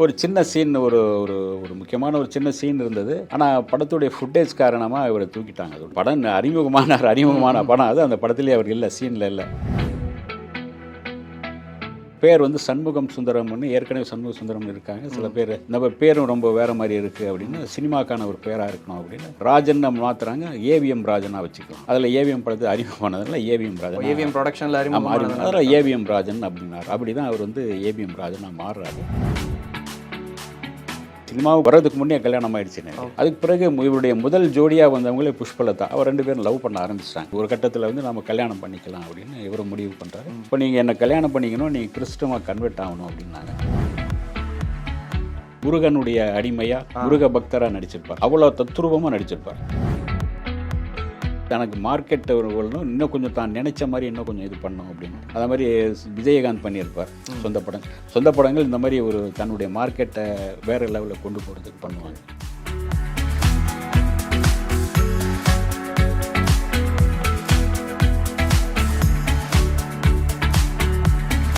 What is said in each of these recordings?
ஒரு சின்ன சீன் ஒரு ஒரு ஒரு முக்கியமான ஒரு சின்ன சீன் இருந்தது. ஆனால் படத்துடைய ஃபுட்டேஜ் காரணமாக இவரை தூக்கிட்டாங்க. அது படம் அறிமுகமான அறிமுகமான படம். அது அந்த படத்திலே அவர் இல்லை சீனில் இல்லை. பேர் வந்து சண்முகம் சுந்தரம்னு ஏற்கனவே சண்முக சுந்தரம் இருக்காங்க. சில பேர் நம்ம பேரும் ரொம்ப வேற மாதிரி இருக்கு அப்படின்னு சினிமாக்கான ஒரு பேரா இருக்கணும் அப்படின்னு ராஜன் மாத்துறாங்க ஏவிஎம் ராஜனா வச்சுக்கலாம். அதில் ஏவிஎம் படத்து அறிமுகமானதுனால ஏவிஎம் ராஜன் ஏவிஎம் ப்ரொடக்ஷனில் அறிமுகம். அதில் ஏவிஎம் ராஜன் அப்படின்னாரு. அப்படி தான் அவர் வந்து ஏவிஎம் ராஜனா மாறுறாரு. சினிமாவுக்கு வர்றதுக்கு முன்னே கல்யாணம் ஆயிடுச்சு. அதுக்கு பிறகு இவருடைய முதல் ஜோடியாக வந்தவங்களே புஷ்பலதா. அவர் ரெண்டு பேரும் லவ் பண்ண ஆரம்பிச்சிட்டாங்க. ஒரு கட்டத்தில் வந்து நம்ம கல்யாணம் பண்ணிக்கலாம் அப்படின்னு இவர் முடிவு பண்ணுறாரு இப்போ நீங்கள் என்ன கல்யாணம் பண்ணிக்கணும் நீங்கள் கிறிஸ்தவமாக கன்வெர்ட் ஆகணும் அப்படின்னாங்க. முருகனுடைய அடிமையா முருக பக்தரா நடிச்சிருப்பார். அவ்வளோ தத்துரூபமாக நடிச்சிருப்பார். தனக்கு மார்க்கெட் வரணும் இன்னும் கொஞ்சம் தான் நினைச்ச மாதிரி இன்னும் கொஞ்சம் இது பண்ணணும் அப்படின்னு. அதே மாதிரி விஜயகாந்த் பண்ணியிருப்பார் சொந்த படம். சொந்த படங்கள் இந்த மாதிரி ஒரு தன்னுடைய மார்க்கெட்டை வேற லெவலில் கொண்டு போகிறதுக்கு பண்ணுவாங்க.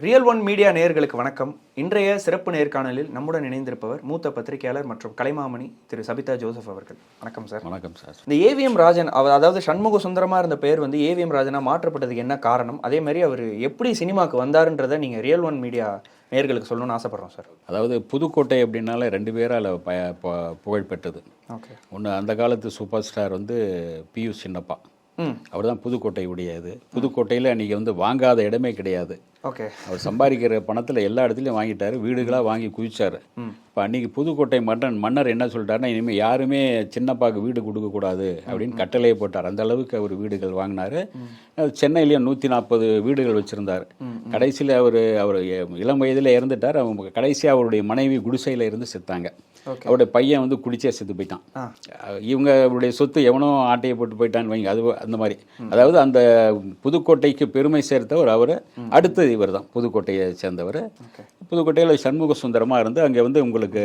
ரியல் ஒன் மீடியா நேயர்களுக்கு வணக்கம். இன்றைய சிறப்பு நேர்காணலில் நம்முடன் இணைந்திருப்பவர் மூத்த பத்திரிகையாளர் மற்றும் கலைமாமணி திரு சபிதா ஜோசப் அவர்கள். வணக்கம் சார். வணக்கம் சார். இந்த ஏவிஎம் ராஜன் அவர் அதாவது சண்முக சுந்தரமா இருந்த பேர் வந்து ஏவிஎம் ராஜனா மாற்றப்பட்டதுக்கு என்ன காரணம்? அதே மாதிரி அவர் எப்படி சினிமாக்கு வந்தாருன்றதை நீங்க ரியல் ஒன் மீடியா நேயர்களுக்கு சொல்லணும்னு ஆசைப்படுறோம் சார். அதாவது புதுக்கோட்டை அப்படின்னாலே ரெண்டு பேரால் ப ப- புகழ் பெற்றது ஓகே. ஒன்று அந்த காலத்து சூப்பர் ஸ்டார் வந்து பியு சின்னப்பா. அவர் தான் புதுக்கோட்டையுடைய இது புதுக்கோட்டையில் அன்றைக்கி வந்து வாங்காத இடமே கிடையாது. ஓகே. அவர் சம்பாதிக்கிற பணத்தில் எல்லா இடத்துலையும் வாங்கிட்டாரு. வீடுகளாக வாங்கி குவிச்சாரு. இப்போ அன்னைக்கு புதுக்கோட்டை மன்னன் மன்னர் என்ன சொல்லிட்டாருன்னா இனிமேல் யாருமே சின்னப்பாக்கு வீடு கொடுக்கக்கூடாது அப்படின்னு கட்டளையை போட்டார். அந்த அளவுக்கு அவர் வீடுகள் வாங்கினாரு. சென்னையிலேயும் நூற்றி நாற்பது வீடுகள் வச்சுருந்தார். கடைசியில் அவர் அவர் இளம் வயதில் இறந்துட்டார். அவங்க கடைசியாக அவருடைய மனைவி குடிசையில் இருந்து செத்தாங்க. அவருடைய பையன் வந்து குடிச்சே செத்து போயிட்டான். இவங்க அவருடைய சொத்து எவனோ ஆட்டையை போட்டு போயிட்டான்னு வைங்க அது அந்த மாதிரி. அதாவது அந்த புதுக்கோட்டைக்கு பெருமை சேர்த்தவர் அவர் அடுத்தது இவர் தான் புதுக்கோட்டையை சேர்ந்தவர். புதுக்கோட்டையில் சண்முக சுந்தரமாக இருந்து அங்கே வந்து உங்களுக்கு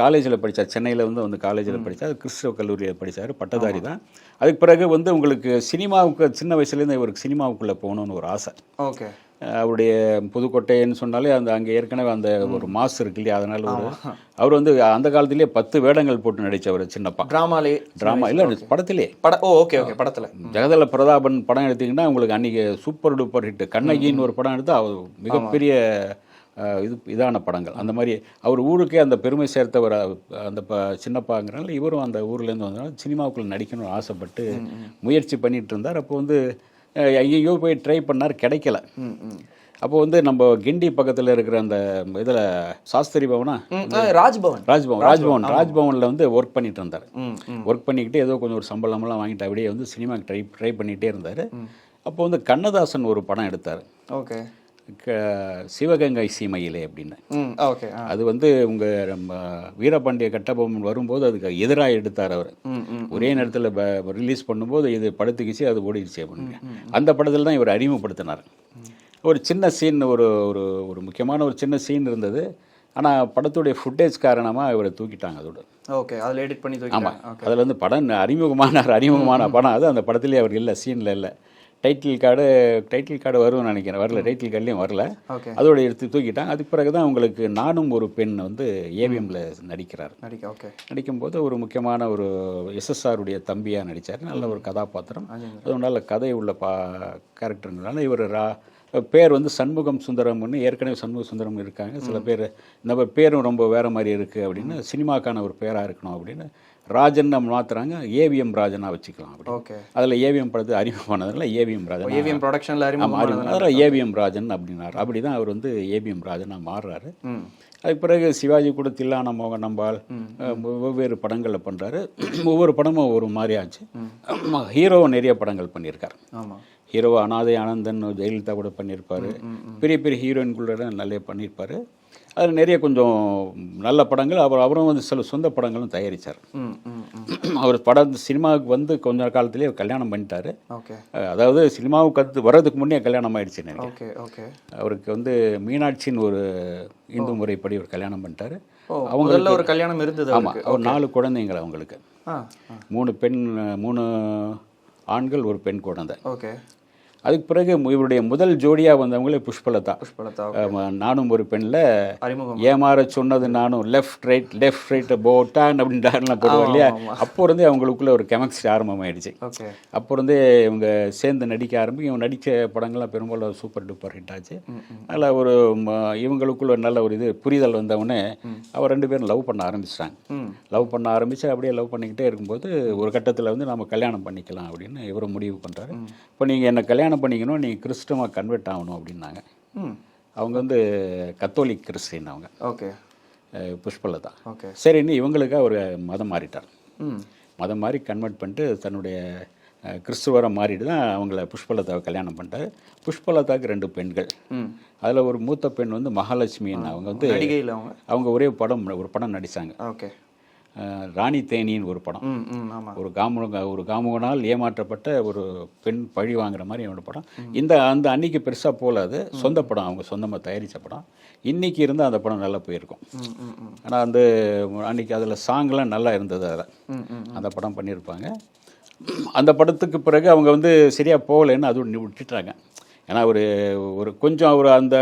காலேஜில் படித்தார் சென்னையில் வந்து வந்து காலேஜில் படித்தார் கிறிஸ்தவ கல்லூரியில் படித்தார் பட்டதாரி தான். அதுக்கு பிறகு வந்து உங்களுக்கு சினிமாவுக்கு சின்ன வயசுலேருந்து இவருக்கு சினிமாவுக்குள்ளே போகணுன்னு ஒரு ஆசை. ஓகே அவருடைய புதுக்கோட்டைன்னு சொன்னாலே அந்த அங்கே ஏற்கனவே அந்த ஒரு மாசு இருக்கு இல்லையா? அதனால ஒரு அவர் வந்து அந்த காலத்திலேயே பத்து வேடங்கள் போட்டு நடிச்சவர் சின்னப்பா. டிராமாலே. ட்ராமா இல்லை படத்திலே. பட ஓ ஓகே ஓகே படத்துல. ஜெகதல பிரதாபன் படம் எடுத்தீங்கன்னா உங்களுக்கு அன்னைக்கு சூப்பர் டூப்பர் ஹிட் கண்ணகின்னு ஒரு படம் எடுத்து அவர் மிகப்பெரிய இது இதான படங்கள். அந்த மாதிரி அவர் ஊருக்கே அந்த பெருமை சேர்த்தவர் அந்த ப சின்னப்பாங்கிறனால இவரும் அந்த ஊர்லேருந்து வந்தனால சினிமாவுக்குள்ள நடிக்கணும்னு ஆசைப்பட்டு முயற்சி பண்ணிட்டு இருந்தார். அப்போ வந்து எங்கேயோ போய் ட்ரை பண்ணார் கிடைக்கல. அப்போ வந்து நம்ம கிண்டி பக்கத்தில் இருக்கிற அந்த இதில் சாஸ்திரி பவனா? ராஜ்பவன். ராஜ்பவன் ராஜ்பவன் ராஜ்பவனில் வந்து ஒர்க் பண்ணிட்டு இருந்தார். ஒர்க் பண்ணிக்கிட்டு ஏதோ கொஞ்சம் ஒரு சம்பளம்லாம் வாங்கிட்டு அப்படியே வந்து சினிமாக்கு ட்ரை ட்ரை பண்ணிகிட்டே இருந்தார். அப்போ வந்து கண்ணதாசன் ஒரு படம் எடுத்தார். ஓகே. சிவகங்கை சீமையிலே அப்படின்னு. ஓகே அது வந்து உங்கள் நம்ம வீரபாண்டிய கட்டபொம்மன் வரும்போது அதுக்கு எதிராக எடுத்தார் அவர். ஒரே நேரத்தில் ரிலீஸ் பண்ணும்போது இது படுத்துக்கிச்சு அது ஓடிடுச்சு அப்படின்னு. அந்த படத்தில் தான் இவர் அறிமுகப்படுத்தினார். ஒரு சின்ன சீன் ஒரு ஒரு ஒரு முக்கியமான ஒரு சின்ன சீன் இருந்தது. ஆனால் படத்துடைய ஃபுட்டேஜ் காரணமாக இவரை தூக்கிட்டாங்க அதோட. ஓகே அதில் எடிட் பண்ணி ஆமாம் அதில் வந்து படம் அறிமுகமான அறிமுகமான படம் அது. அந்த படத்துலேயே அவர் இல்லை சீனில் இல்லை. டைட்டில் கார்டு டைட்டில் கார்டு வரும்னு நினைக்கிறேன். வரல டைட்டில் கார்டுலேயும் வரல. அதோட எடுத்து தூக்கிட்டாங்க. அதுக்கு பிறகு தான் உங்களுக்கு நானும் ஒரு பெண் வந்து ஏவிஎம்ல நடிக்கிறார். நடிக்க ஓகே. நடிக்கும்போது ஒரு முக்கியமான ஒரு எஸ்எஸ்ஆருடைய தம்பியாக நடித்தார் நல்ல ஒரு கதாபாத்திரம். அது நல்ல கதை உள்ள பா கேரக்டர்னால இவர் ரா பேர் வந்து சண்முகம் சுந்தரம்னு ஏற்கனவே சண்முக சுந்தரம் இருக்காங்க. சில பேர் இந்த பேரும் ரொம்ப வேற மாதிரி இருக்குது அப்படின்னு சினிமாக்கான ஒரு பேராக இருக்கணும் அப்படின்னு ராஜன் நம்ம மாத்துறாங்க ஏவிஎம் ராஜனா வச்சுக்கலாம் அப்படி ஓகே. அதில் ஏவிஎம் படத்து அறிமுகமானதுனால ஏவிஎம் ராஜன். ஏவிஎம் ப்ரொடக்ஷனில் ஆமாம் அறிமுகம் அறிமுகம். அதில் ஏவிஎம் ராஜன் அப்படின்னாரு. அப்படி தான் அவர் வந்து ஏவிஎம் ராஜனா மாறுறாரு. அதுக்கு பிறகு சிவாஜி கூட தில்லான மோகன் நம்பால் வெவ்வேறு படங்களில் பண்ணுறாரு ஒவ்வொரு படமும் ஒவ்வொரு மாதிரி ஆச்சு ஹீரோ நிறைய படங்கள் பண்ணியிருக்கார். ஆமாம் ஹீரோ அனாதை ஆனந்தன் ஜெயலலிதா கூட பண்ணியிருப்பாரு. பெரிய பெரிய ஹீரோயின்குள்ள நிறைய பண்ணியிருப்பாரு. அதில் நிறைய கொஞ்சம் நல்ல படங்கள். அவர் அவரும் வந்து சில சொந்த படங்களும் தயாரித்தார் அவர் படம் சினிமாவுக்கு வந்து கொஞ்ச காலத்திலேயே அவர் கல்யாணம் பண்ணிட்டாரு. அதாவது சினிமாவுக்கு கற்று வர்றதுக்கு முன்னே கல்யாணம் ஆயிடுச்சு எனக்கு. அவருக்கு வந்து மீனாட்சின்னு ஒரு இந்து முறைப்படி ஒரு கல்யாணம் பண்ணிட்டாரு. முதல்ல ஒரு கல்யாணம் இருந்தது ஆமாம் அவர் நாலு குழந்தைங்கள் அவங்களுக்கு. மூணு பெண் மூணு ஆண்கள் ஒரு பெண் குழந்தை. ஓகே. அதுக்கு பிறகு இவருடைய முதல் ஜோடியாக வந்தவங்களே புஷ்பலதா. புஷ்பலதா நானும் ஒரு பெண்ணில் ஏமாற சொன்னது நானும் லெஃப்ட் ரைட் லெஃப்ட் ரைட் போட்டான் அப்படின்றாருலாம் போடுவோம் இல்லையா? அப்போ இருந்தே அவங்களுக்குள்ள ஒரு கெமிஸ்ட்ரி ஆரம்பமாயிடுச்சு. அப்போ இருந்தே இவங்க சேர்ந்து நடிக்க ஆரம்பி இவங்க நடித்த படங்கள்லாம் பெரும்பாலும் சூப்பர் டூப்பர் ஹிட் ஆச்சு. நல்ல ஒரு இவங்களுக்குள்ள நல்ல ஒரு இது புரிதல் வந்தவுடனே அவர் ரெண்டு பேரும் லவ் பண்ண ஆரம்பிச்சிட்டாங்க. லவ் பண்ண ஆரம்பித்து அப்படியே லவ் பண்ணிக்கிட்டே இருக்கும்போது ஒரு கட்டத்தில் வந்து நம்ம கல்யாணம் பண்ணிக்கலாம் அப்படின்னு இவர் முடிவு பண்ணுறாரு இப்போ நீங்கள் என்ன கல்யாணம் பண்ணிக்கணும் நீங்கள் கிறிஸ்டமாக கன்வெர்ட் ஆகணும் அப்படின்னாங்க. ம். அவங்க வந்து கத்தோலிக் கிறிஸ்டின் அவங்க. ஓகே. புஷ்பலதா. ஓகே. சரின்னு இவங்களுக்காக ஒரு மதம் மாறிட்டார். ம். மதம் மாறி கன்வெர்ட் பண்ணிட்டு தன்னுடைய கிறிஸ்துவரை மாறிட்டு தான் அவங்கள புஷ்பலதாவை கல்யாணம் பண்ணிட்டாரு. புஷ்பலதாவுக்கு ரெண்டு பெண்கள். ம். அதில் ஒரு மூத்த பெண் வந்து மகாலட்சுமின்னு அவங்க வந்து அவங்க? ஒரே படம் ஒரு படம் நடித்தாங்க ஓகே. ராணி தேனின்னு ஒரு படம். ஒரு காமுக ஒரு காமுகனால் ஏமாற்றப்பட்ட ஒரு பெண் பழி வாங்குற மாதிரி அவனோட படம். இந்த அந்த அன்னைக்கு பெருசாக போல அது. சொந்த படம் அவங்க சொந்தமாக தயாரித்த படம். இன்னைக்கு இருந்தால் அந்த படம் நல்லா போயிருக்கும். ஆனால் வந்து அன்னைக்கு அதில் சாங்லாம் நல்லா இருந்தது அதில். அந்த படம் பண்ணியிருப்பாங்க. அந்த படத்துக்கு பிறகு அவங்க வந்து சரியாக போகலைன்னு அது ஒண்ணு விட்டுட்டாங்க. ஏன்னா அவர் ஒரு கொஞ்சம் அவர் அந்த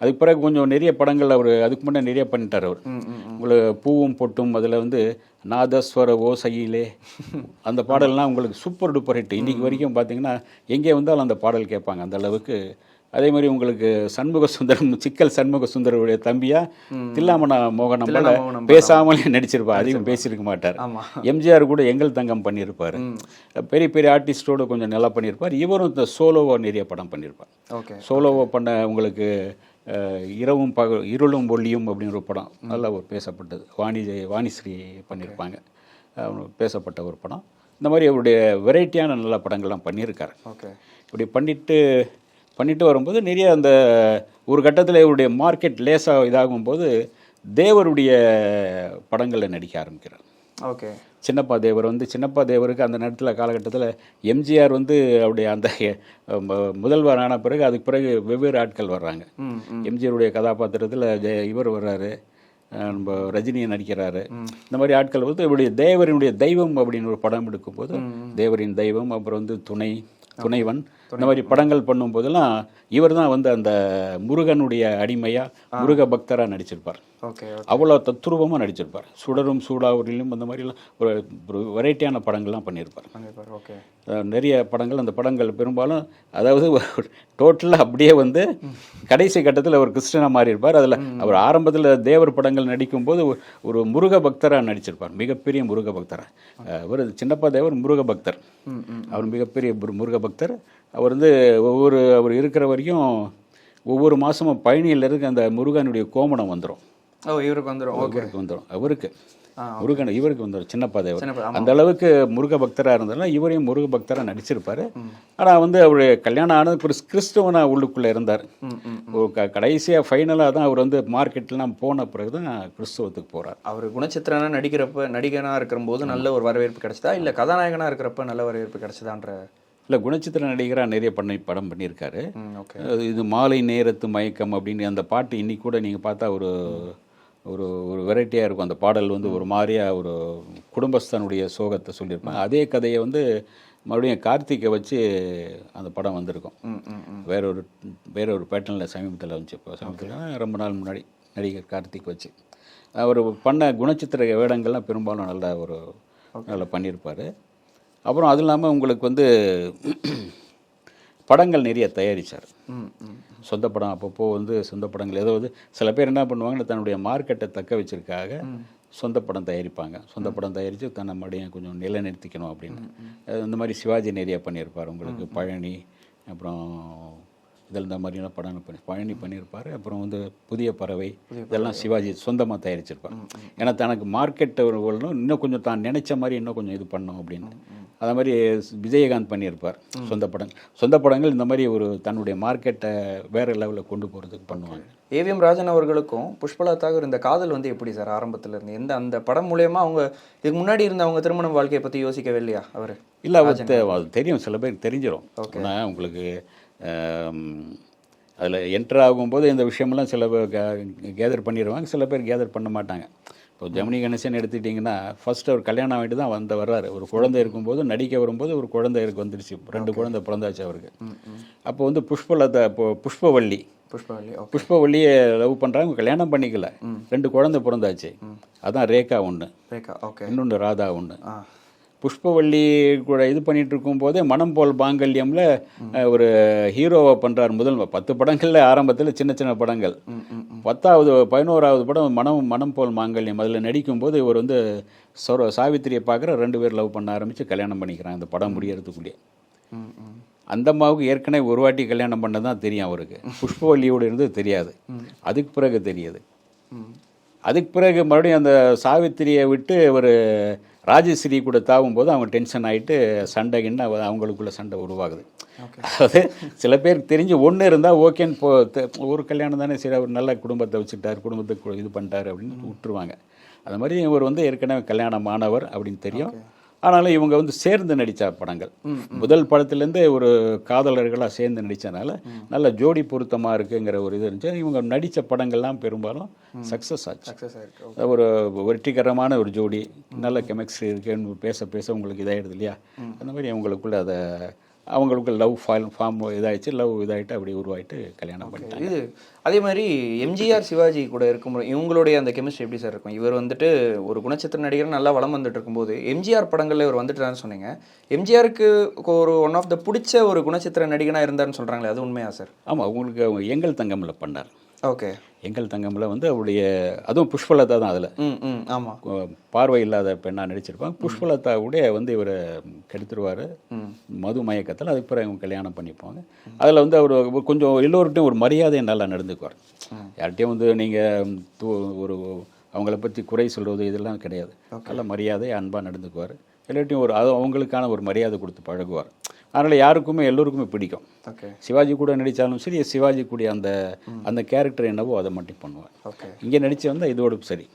அதுக்கு பிறகு கொஞ்சம் நிறைய படங்கள் அவர் அதுக்கு முன்னே நிறைய பண்ணிட்டார் அவர். உங்களுக்கு பூவும் பொட்டும் அதில் வந்து நாதஸ்வர ஓசையிலே அந்த பாடல்லாம் உங்களுக்கு சூப்பர் டூப்பர் ஹிட். இன்னைக்கு வரைக்கும் பார்த்தீங்கன்னா எங்கே வந்தாலும் அந்த பாடல் கேட்பாங்க. அந்த அளவுக்கு அதே மாதிரி உங்களுக்கு சண்முக சுந்தரம் சிக்கல் சண்முக சுந்தருடைய தம்பியா தில்லாமணா மோகனம் பேசாமலே நடிச்சிருப்பார் அதிகம் பேசியிருக்க மாட்டார். எம்ஜிஆர் கூட எங்கள் தங்கம் பண்ணியிருப்பார். பெரிய பெரிய ஆர்டிஸ்டோட கொஞ்சம் நல்லா பண்ணியிருப்பார். இவரும் இந்த சோலோவா நிறைய படம் பண்ணியிருப்பார். ஓகே. சோலோவா பண்ண உங்களுக்கு இரவும் பக இருளும் ஒளியும் அப்படின்னு ஒரு படம் நல்லா ஒரு பேசப்பட்டது. வாணி வாணிஸ்ரீ பண்ணியிருப்பாங்க. பேசப்பட்ட ஒரு படம். இந்த மாதிரி அவருடைய வெரைட்டியான நல்ல படங்கள்லாம் பண்ணியிருக்காரு. ஓகே. இப்படி பண்ணிட்டு பண்ணிட்டு வரும்போது நிறைய அந்த ஒரு கட்டத்தில் இவருடைய மார்க்கெட் லேசாக இதாகும்போது தேவருடைய படங்களில் நடிக்க ஆரம்பிக்கிறார். ஓகே. சின்னப்பா தேவர் வந்து சின்னப்பா தேவருக்கு அந்த நேரத்தில் காலகட்டத்தில் எம்ஜிஆர் வந்து அவருடைய அந்த முதல்வர் ஆன பிறகு அதுக்கு பிறகு வெவ்வேறு ஆட்கள் வர்றாங்க. எம்ஜிஆருடைய கதாபாத்திரத்தில் ஜெ- இவர் வர்றாரு. நம்ம ரஜினி நடிக்கிறாரு. இந்த மாதிரி ஆட்கள் வந்து இவருடைய தேவரினுடைய தெய்வம் அப்படின்னு ஒரு படம் எடுக்கும்போது தேவரின் தெய்வம் அப்புறம் வந்து துணை துணைவன். இந்த மாதிரி படங்கள் பண்ணும்போதெல்லாம் இவர் தான் வந்து அந்த முருகனுடைய அடிமையா முருக பக்தரா நடிச்சிருப்பார். அவ்வளோ தத்ரூபமாக நடிச்சிருப்பார். சுடரும் சூடாவூரிலும் அந்த மாதிரிலாம் ஒரு ஒரு வெரைட்டியான படங்கள்லாம் பண்ணியிருப்பார். நிறைய படங்கள் அந்த படங்கள் பெரும்பாலும் அதாவது டோட்டலாக அப்படியே வந்து கடைசி கட்டத்தில் அவர் கிருஷ்ணனாக மாறி இருப்பார் அதில் அவர் ஆரம்பத்தில் தேவர் படங்கள் நடிக்கும்போது ஒரு- முருக பக்தராக நடிச்சிருப்பார். மிகப்பெரிய முருக பக்தராக அவர் சின்னப்பா தேவர் முருக பக்தர் அவர் மிகப்பெரிய முருக பக்தர் அவர் வந்து ஒவ்வொரு அவர் இருக்கிற வரைக்கும் ஒவ்வொரு மாதமும் பழனியில் இருக்க அந்த முருகனுடைய கோமணம் வந்துடும் ஓ இவருக்கு வந்துடும் ஓகே. அவருக்கு. வந்துடும் அவருக்கு முருகன் இவருக்கு வந்துடும் சின்னப்பா. அந்த அளவுக்கு முருக பக்தராக இருந்தாலும் இவரையும் முருக பக்தராக நடிச்சிருப்பாரு. ஆனால் வந்து அவர் கல்யாணம் ஆனது ஒரு கிறிஸ்தவனா உள்ளுக்குள்ளே இருந்தார். கடைசியாக ஃபைனலாக தான் அவர் வந்து மார்க்கெட்லாம் போன பிறகு தான் கிறிஸ்தவத்துக்கு போகிறார் அவர் குணச்சித்திரனா நடிக்கிறப்ப நடிகனா இருக்கிறபோது நல்ல ஒரு வரவேற்பு கிடைச்சதா? இல்ல கதாநாயகனா இருக்கிறப்ப நல்ல வரவேற்பு கிடைச்சதான்ற இல்லை குணச்சித்திர நடிகராக நிறைய பண்ணி படம் பண்ணியிருக்காரு. இது மாலை நேரத்து மயக்கம் அப்படின்னு அந்த பாட்டு இன்னைக்கு கூட நீங்கள் பார்த்தா ஒரு ஒரு ஒரு வெரைட்டியாக இருக்கும். அந்த பாடல் வந்து ஒரு மாதிரியா ஒரு குடும்பஸ்தனுடைய சோகத்தை சொல்லியிருப்பாங்க. அதே கதையை வந்து மறுபடியும் கார்த்திகை வச்சு அந்த படம் வந்திருக்கும். வேற ஒரு வேற ஒரு பேட்டர்னில் சமீபத்தில் வந்துச்சு இப்போ சமீபத்தில் ரொம்ப நாள் முன்னாடி நடிகர் கார்த்திக் வச்சு. அவர் பண்ண குணச்சித்திர வேடங்கள்லாம் பெரும்பாலும் நல்ல ஒரு நல்லா பண்ணியிருப்பார். அப்புறம் அது இல்லாமல் உங்களுக்கு வந்து படங்கள் நிறைய தயாரித்தார் சொந்த படம் அப்பப்போ வந்து சொந்த படங்கள் ஏதாவது சில பேர் என்ன பண்ணுவாங்கன்னா தன்னுடைய மார்க்கெட்டை தக்க வச்சிருக்காக சொந்த படம் தயாரிப்பாங்க. சொந்த படம் தயாரித்து தன்னை மறுபடியும் கொஞ்சம் நிலைநிறுத்திக்கணும் அப்படின்னு. இந்த மாதிரி சிவாஜி நிறைய பண்ணியிருப்பார் உங்களுக்கு பழனி அப்புறம் இதில் இந்த மாதிரியான படம் பண்ணி பழனி பண்ணியிருப்பார். அப்புறம் வந்து புதிய பறவை இதெல்லாம் சிவாஜி சொந்தமாக தயாரிச்சிருப்பார். ஏன்னா தனக்கு மார்க்கெட்டை இன்னும் கொஞ்சம் தான் நினைச்ச மாதிரி இன்னும் கொஞ்சம் இது பண்ணணும் அப்படின்னு அதே மாதிரி விஜயகாந்த் பண்ணியிருப்பார் சொந்த படம். சொந்த படங்கள் இந்த மாதிரி ஒரு தன்னுடைய மார்க்கெட்டை வேற லெவலில் கொண்டு போகிறதுக்கு பண்ணுவாங்க. ஏவிஎம் ராஜன் அவர்களுக்கும் புஷ்பலதாவுக்கும் இருந்த காதல் வந்து எப்படி சார் ஆரம்பத்துல இருந்து எந்த அந்த படம் மூலயமா அவங்க இதுக்கு முன்னாடி இருந்த அவங்க திருமண வாழ்க்கையை பத்தி யோசிக்கவே இல்லையா அவர்? இல்லை அது தெரியும். சில பேருக்கு தெரிஞ்சிடும் ஆனால் உங்களுக்கு அதில் என்டர் ஆகும்போது இந்த விஷயமெல்லாம் சில பேர் கேதர் பண்ணிடுவாங்க சில பேர் கேதர் பண்ண மாட்டாங்க. இப்போ ஜெமினி கணேசன் எடுத்துக்கிட்டிங்கன்னா ஃபர்ஸ்ட் அவர் கல்யாணம் ஆகிட்டு தான் வந்த வர்றாரு. ஒரு குழந்தை இருக்கும்போது நடிக்க வரும்போது ஒரு குழந்தை இருக்கு வந்துருச்சு. ரெண்டு குழந்தை பிறந்தாச்சு அவருக்கு. அப்போ வந்து புஷ்பலதா இப்போ புஷ்பவள்ளி புஷ்பவல்லி ஓகே புஷ்பவள்ளியை லவ் பண்ணுறாங்க கல்யாணம் பண்ணிக்கல. ரெண்டு குழந்தை பிறந்தாச்சு. அதான் ரேகா ஒன்று ரேகா ஓகே இன்னொன்று ராதா ஒன்று புஷ்பவள்ளி கூட இது பண்ணிட்டு இருக்கும்போதே மனம் போல் பாங்கல்யம்ல ஒரு ஹீரோவை பண்றார் முதல் பத்து படங்கள்ல ஆரம்பத்தில் சின்ன சின்ன படங்கள். பத்தாவது பதினோராவது படம் மனம் மனம் போல் மாங்கல்யம். அதில் நடிக்கும்போது இவர் வந்து சொர சாவித்திரியை பார்க்குற ரெண்டு பேர் லவ் பண்ண ஆரம்பித்து கல்யாணம் பண்ணிக்கிறாங்க. அந்த படம் முடியறதுக்குள்ளேயே. அந்த அம்மாவுக்கு ஏற்கனவே ஒரு வாட்டி கல்யாணம் பண்ண தான் தெரியும் அவருக்கு. புஷ்பவல்லியோடு இருந்தது தெரியாது. அதுக்கு பிறகு தெரியுது. அதுக்கு பிறகு மறுபடியும் அந்த சாவித்திரியை விட்டு ஒரு ராஜஸ்ரீ கூட தாவும் போது அவங்க டென்ஷன் ஆகிட்டு சண்டை கிண்ண அவங்களுக்குள்ள சண்டை உருவாகுது. அதாவது சில பேருக்கு தெரிஞ்சு ஒன்று இருந்தால் ஓகேன்னு போ ஒரு கல்யாணம் தானே சரி அவர் நல்ல குடும்பத்தை வச்சுக்கிட்டார் குடும்பத்துக்கு இது பண்ணிட்டார் அப்படின்னு விட்டுருவாங்க. அது மாதிரி இவர் வந்து ஏற்கனவே கல்யாணம் ஆனவர் அப்படின்னு தெரியும். ஆனாலும் இவங்க வந்து சேர்ந்து நடித்த படங்கள். முதல் படத்துலேருந்தே ஒரு காதலர்களாக சேர்ந்து நடித்தனால நல்ல ஜோடி பொருத்தமாக இருக்குங்கிற ஒரு இது இருந்துச்சு. இவங்க நடித்த படங்கள்லாம் பெரும்பாலும் சக்ஸஸ் ஆச்சு. ஒரு வெற்றிகரமான ஒரு ஜோடி நல்ல கெமிஸ்ட்ரி இருக்குன்னு பேச பேச உங்களுக்கு இதாகிடுது இல்லையா? அந்த மாதிரி அவங்களுக்குள்ள அதை அவங்களுக்கு லவ் ஃபால் ஃபார்ம் இதாகிடுச்சு லவ் இதாகிட்டு அப்படி உருவாயிட்டு கல்யாணம் பண்ணிட்டாங்க. இது அதே மாதிரி எம்ஜிஆர் சிவாஜி கூட இருக்கும்போது இவங்களுடைய அந்த கெமிஸ்ட்ரி எப்படி சார் இருக்கும்? இவர் வந்துட்டு ஒரு குணச்சித்திர நடிகர் நல்லா வளம் வந்துட்டு இருக்கும்போது எம்ஜிஆர் படங்கள்ல இவர் வந்துட்டாருன்னு சொன்னீங்க. எம்ஜிஆருக்கு ஒரு ஒன் ஆஃப் த பிடிச்ச ஒரு குணச்சித்திர நடிகனா இருந்தாருன்னு சொல்றாங்களே அது உண்மையா சார்? ஆமாம் அவங்களுக்கு அவங்க எங்கள் தங்கம்ல பண்ணார். ஓகே. எங்கள் தங்கம்ல வந்து அவருடைய அதுவும் புஷ்பலதா தான் அதில். ம் ம் ஆமா. பார்வை இல்லாத பெண்ணாக நடிச்சிருப்பாங்க. புஷ்பலதாவுடைய வந்து இவரை கெடுத்துருவார். மது மயக்கத்தில் அதுக்கு பிறகு அவங்க கல்யாணம் பண்ணிப்பாங்க. அதில் வந்து அவர் கொஞ்சம் எல்லோருக்கிட்டையும் ஒரு மரியாதை நல்லா நடந்துக்குவார். யார்கிட்டையும் வந்து நீங்கள் ஒரு அவங்கள பற்றி குறை சொல்கிறது இதெல்லாம் கிடையாது. நல்ல மரியாதை அன்பாக நடந்துக்குவார். எல்லார்ட்டையும் ஒரு அது அவங்களுக்கான ஒரு மரியாதை கொடுத்து பழகுவார். அதனால் யாருக்குமே எல்லோருக்குமே பிடிக்கும். சிவாஜி கூட நடித்தாலும் சரி சிவாஜி கூடிய அந்த அந்த கேரக்டர் என்னவோ அதை மட்டும் பண்ணுவார். ஓகே. இங்கே நடித்து வந்தால் இதோடு சரி.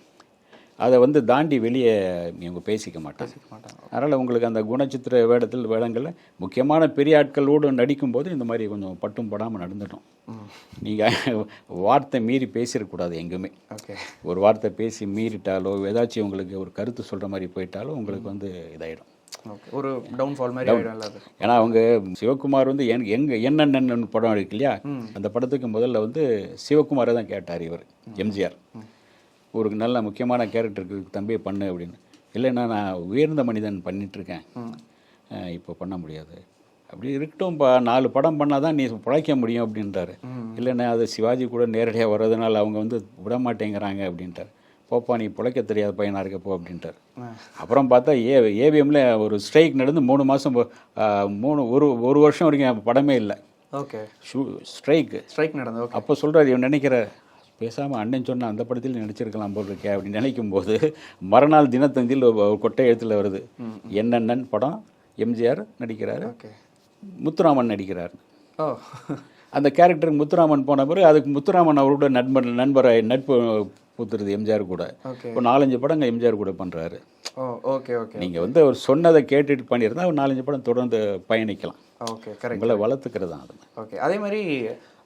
அதை வந்து தாண்டி வெளியே இவங்க பேசிக்க மாட்டாங்க. மாட்டாங்க. அதனால் உங்களுக்கு அந்த குணச்சித்திர வேடத்தில் வேடங்களில் முக்கியமான பெரிய ஆட்களோடு நடிக்கும்போது இந்த மாதிரி கொஞ்சம் பட்டும் படாமல் நடந்துட்டோம். ம். நீங்கள் வார்த்தை மீறி பேசிடக்கூடாது எங்குமே. ஓகே. ஒரு வார்த்தை பேசி மீறிட்டாலோ ஏதாச்சும் உங்களுக்கு ஒரு கருத்து சொல்கிற மாதிரி போயிட்டாலோ உங்களுக்கு வந்து இதாயிடும். ஓகே ஒரு டவுன்ஃபால் மாதிரி ஆயிடும் அது ஏன்னா அவங்க சிவகுமார் வந்து எங்க எங்க என்னென்னு படம் இருக்கு இல்லையா அந்த படத்துக்கு முதல்ல வந்து சிவகுமாரை தான் கேட்டார் இவர் எம்ஜிஆர். ஒரு நல்ல முக்கியமான கேரக்டருக்கு தம்பியை பண்ணு அப்படின்னு. இல்லைண்ணா நான் உயர்ந்த மனிதன் பண்ணிட்டு இருக்கேன் அஹ் இப்போ பண்ண முடியாது. அப்படி இருக்கட்டும்பா நாலு படம் பண்ணால் தான் நீ பிழைக்க முடியும் அப்படின்றாரு. இல்லைண்ணா அது சிவாஜி கூட நேரடியாக வர்றதுனால அவங்க வந்து விட மாட்டேங்கிறாங்க அப்படின்ட்டார். போப்பா நீ பிழைக்க தெரியாத பையனாக இருக்க போ அப்படின்ட்டார். அப்புறம் பார்த்தா ஏ ஏவிஎம்ல ஒரு ஸ்ட்ரைக் நடந்து மூணு மாதம் மூணு ஒரு ஒரு வருஷம் வரைக்கும் படமே இல்லை. ஓகே. ஷூ ஸ்ட்ரைக்கு ஸ்ட்ரைக் நடந்தது அப்போ சொல்கிறார் இவன் நினைக்கிற பேசாமல் அண்ணன் சொன்ன அந்த படத்தில் நடிச்சிருக்கலாம் போல் இருக்கே அப்படின்னு நினைக்கும் போது மறுநாள் தினத்தந்தியில் கொட்டை எழுத்தில் வருது. என்னென்னன் படம் எம்ஜிஆர் நடிக்கிறாரு. ஓகே. முத்துராமன் நடிக்கிறார். ஓ. அந்த கேரக்டருக்கு முத்துராமன் போன பிறகு அதுக்கு முத்துராமன் அவரோட நண்பர் நண்பரை நட்பு பூத்துருது எம்ஜிஆர் கூட. இப்போ நாலஞ்சு படங்கள் எம்ஜிஆர் கூட பண்ணுறாரு ஓகே ஓகே நீங்கள் வந்து அவர் சொன்னதை கேட்டுட்டு பண்ணியிருந்தா ஒரு நாலஞ்சு படம் தொடர்ந்து பயணிக்கலாம். ஓகே கரெக்ட் உங்களை வளர்த்துக்கிறது தான் அது. ஓகே அதே மாதிரி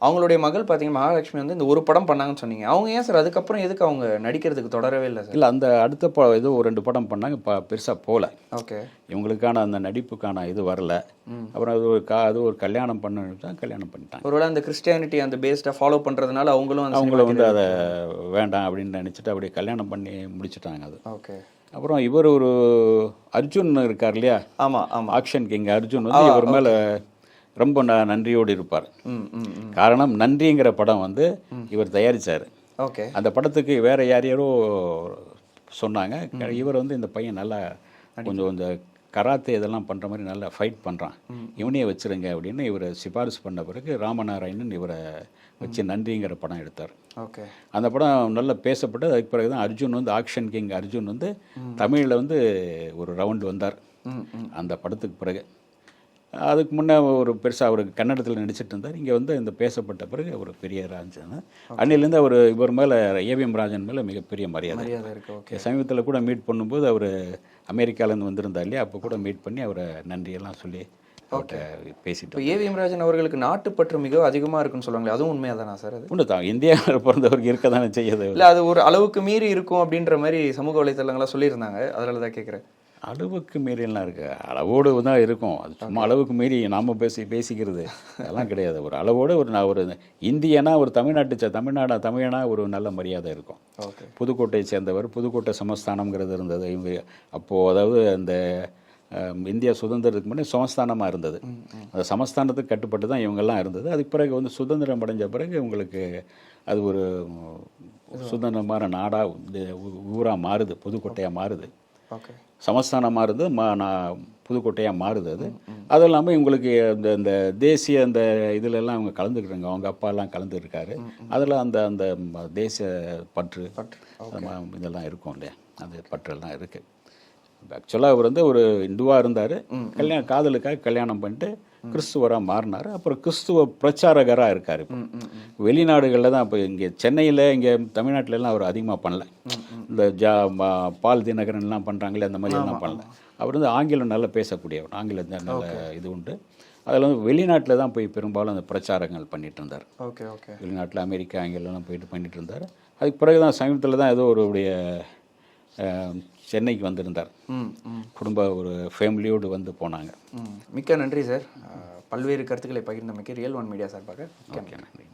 அவங்களுடைய மகள் பார்த்தீங்கன்னா மகாலட்சுமி வந்து இந்த ஒரு படம் பண்ணாங்கன்னு சொன்னீங்க. அவங்க ஏன் சார் அதுக்கப்புறம் எதுக்கு அவங்க நடிக்கிறதுக்கு தொடரவே இல்லை சார் இல்லை அந்த அடுத்த ப ஏதோ ஒரு ரெண்டு படம் பண்ணாங்க ப பெருசாக போகல ஓகே. இவங்களுக்கான அந்த நடிப்புக்கான இது வரல. அப்புறம் அது ஒரு கா அது ஒரு கல்யாணம் பண்ண கல்யாணம் பண்ணிட்டாங்க. ஒருவேளை அந்த கிறிஸ்டியானிட்டி அந்த பேஸ்டை ஃபாலோ பண்ணுறதுனால அவங்களும் அந்த அவங்கள வந்து அதை வேண்டாம் அப்படின்னு நினச்சிட்டு அப்படியே கல்யாணம் பண்ணி முடிச்சிட்டாங்க அது. ஓகே. அப்புறம் இவர் ஒரு அர்ஜுன் இருக்கார் இல்லையா? ஆமாம் ஆமாம் ஆக்ஷன் கிங் அர்ஜுன் வந்து இவர் மேலே ரொம்ப ந நன்றியோடு இருப்பார். காரணம் நன்றிங்கிற படம் வந்து இவர் தயாரிச்சார். ஓகே. அந்த படத்துக்கு வேற யார் யாரோ சொன்னாங்க. இவர் வந்து இந்த பையன் நல்லா கொஞ்சம் இந்த கராத்தே இதெல்லாம் பண்ணுற மாதிரி நல்லா ஃபைட் பண்ணுறான் இவனையே வச்சிருங்க அப்படின்னு இவரை சிபாரிசு பண்ண பிறகு ராமநாராயணன் இவரை வச்சு நன்றிங்கிற படம் எடுத்தார். ஓகே. அந்த படம் நல்லா பேசப்பட்டு அதுக்கு பிறகு தான் அர்ஜுன் வந்து ஆக்ஷன் கிங் அர்ஜுன் வந்து தமிழில் வந்து ஒரு ரவுண்டு வந்தார். அந்த படத்துக்கு பிறகு. அதுக்கு முன்னே ஒரு பெருசாக அவர் கன்னடத்தில் நடிச்சிட்டு இருந்தார். இங்கே வந்து இந்த பேசப்பட்ட பிறகு ஒரு பெரிய ராஜன் அன்னிலேருந்து அவர் இவர் மேலே ஏவிஎம் ராஜன் மேலே மிகப்பெரிய மரியாதை இருக்கு. ஓகே. சமீபத்தில் கூட மீட் பண்ணும்போது அவர் அமெரிக்காலேருந்து வந்திருந்தார் இல்லையா? அப்போ கூட மீட் பண்ணி அவரை நன்றியெல்லாம் சொல்லி பேசிட்டு ஏவிஎம் ராஜன் அவர்களுக்கு நாட்டுப்பற்று மிக அதிகமாக இருக்குன்னு சொல்லுவாங்களே அதுவும் உண்மையாக தானா சார் அது? உண்டு தான். இந்தியாவில் பிறந்தவருக்கு இருக்க தானே செய்யுது. இல்லை அது ஒரு அளவுக்கு மீறி இருக்கும் அப்படின்ற மாதிரி சமூக வலைத்தளங்களாக சொல்லியிருந்தாங்க. அதனால தான் கேட்குறேன் அளவுக்கு மீறியெல்லாம் இருக்கு. அளவோடு தான் இருக்கும். அது சும்மா அளவுக்கு மீறி நாம பேசி பேசிக்கிறது. அதெல்லாம் கிடையாது. ஒரு அளவோடு ஒரு நான் ஒரு இந்தியனா ஒரு தமிழ்நாட்டு சே- தமிழ்நாடா தமிழனா ஒரு நல்ல மரியாதை இருக்கும். புதுக்கோட்டையை சேர்ந்தவர் புதுக்கோட்டை சமஸ்தானம்ங்கிறது இருந்தது. இவங்க அப்போது அதாவது அந்த இந்தியா சுதந்திரத்துக்கு முன்னாடி சமஸ்தானமாக இருந்தது. அந்த சமஸ்தானத்துக்கு கட்டுப்பட்டு தான் இவங்கெல்லாம் இருந்தது. அதுக்கு பிறகு வந்து சுதந்திரம் அடைஞ்ச பிறகு உங்களுக்கு அது ஒரு சுதந்திரமான நாடாக ஊராக மாறுது. புதுக்கோட்டையாக மாறுது. சமஸ்தானமாக இருந்து மா நான் புதுக்கோட்டையாக மாறுது அது. அது இல்லாமல் இவங்களுக்கு இந்த இந்த தேசிய அந்த இதுல எல்லாம் அவங்க கலந்துக்கிறாங்க அவங்க அப்பாலாம் கலந்துருக்காரு. அதில் அந்த அந்த தேசிய பற்று மா- இதெல்லாம் இருக்கும் இல்லையா? அந்த பற்றெல்லாம் இருக்குது ஆக்சுவலாக அவர் வந்து ஒரு இந்துவாக இருந்தார். கல்யாணம் காதலுக்காக கல்யாணம் பண்ணிட்டு கிறிஸ்துவராக மாறினார். அப்புறம் கிறிஸ்துவ பிரச்சாரகராக இருக்கார் இப்போ. வெளிநாடுகளில் தான் இப்போ இங்கே சென்னையில் இங்கே தமிழ்நாட்டுல எல்லாம் அவர் அதிகமாக பண்ணல. இந்த ஜா பால் தினகரன் எல்லாம் பண்ணுறாங்களே அந்த மாதிரி எல்லாம் பண்ணல. அவர் வந்து ஆங்கிலம் நல்லா பேசக்கூடியவர். ஆங்கிலத்தில் நல்ல இது உண்டு. அதில் வந்து வெளிநாட்டில் தான் போய் பெரும்பாலும் அந்த பிரச்சாரங்கள் பண்ணிட்டு இருந்தார். Okay okay. வெளிநாட்டில் அமெரிக்கா ஆங்கிலம்லாம் போயிட்டு பண்ணிட்டு இருந்தார். அதுக்கு பிறகு தான் சமீபத்தில் தான் ஏதோ ஒரு சென்னைக்கு வந்திருந்தார். குடும்ப ஒரு ஃபேமிலியோடு வந்து போனாங்க. மிக்க நன்றி சார். பல்வேறு கருத்துக்களை பகிர்ந்தமைக்கு ரியல் ஒன் மீடியா சார்பாக. ஓகே நன்றி.